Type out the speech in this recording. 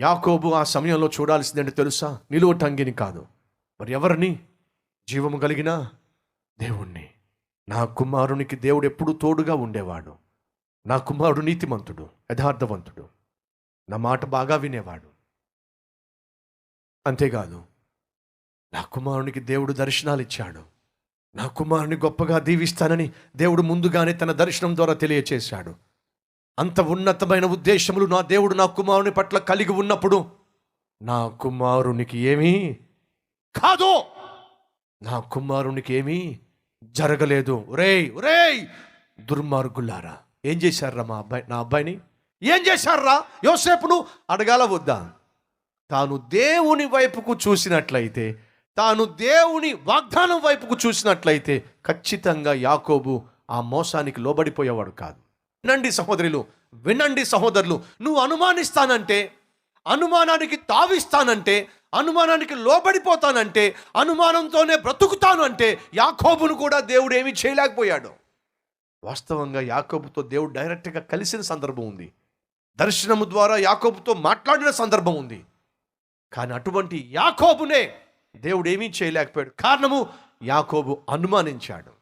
యాకోబు ఆ సమయంలో చూడాల్సిందంటే తెలుసా? నిలువ టంగిని కాదు. మరి ఎవరిని? జీవము కలిగిన దేవుణ్ణి. నా కుమారునికి దేవుడు ఎప్పుడూ తోడుగా ఉండేవాడు. నా కుమారుడు నీతిమంతుడు యథార్థవంతుడు. నా మాట బాగా వినేవాడు. అంతేకాదు నా కుమారునికి దేవుడు దర్శనాలు ఇచ్చాడు నా కుమారుని గొప్పగా దీవిస్తానని దేవుడు ముందుగానే తన దర్శనం ద్వారా తెలియచేశాడు. అంత ఉన్నతమైన ఉద్దేశములు నా దేవుడు నా కుమారుని పట్ల కలిగి ఉన్నప్పుడు నా కుమారునికి ఏమీ కాదు. నా కుమారునికి ఏమీ జరగలేదు. ఒరేయ్ ఒరేయ్! దుర్మార్గులారా ఏం చేశారా మా అబ్బాయి నా అబ్బాయిని? ఏం చేశారా? యోసేపును అడగాల వద్దా? తాను దేవుని వైపుకు చూసినట్లయితే తాను దేవుని వాగ్దానం వైపుకు చూసినట్లయితే ఖచ్చితంగా యాకోబు ఆ మోసానికి లోబడిపోయేవాడు కాదు. వినండి సహోదరులు వినండి సహోదరులు. నువ్వు అనుమానిస్తానంటే అనుమానానికి తావిస్తానంటే అనుమానానికి లోబడిపోతానంటే అనుమానంతోనే బ్రతుకుతాను అంటే యాకోబును కూడా దేవుడు ఏమీ చేయలేకపోయాడు. వాస్తవంగా యాకోబుతో దేవుడు డైరెక్ట్గా కలిసిన సందర్భం ఉంది. దర్శనము ద్వారా యాకోబుతో మాట్లాడిన సందర్భం ఉంది. కానీ అటువంటి యాకోబునే దేవుడు ఏమీ చేయలేకపోయాడు. కారణము యాకోబు అనుమానించాడు.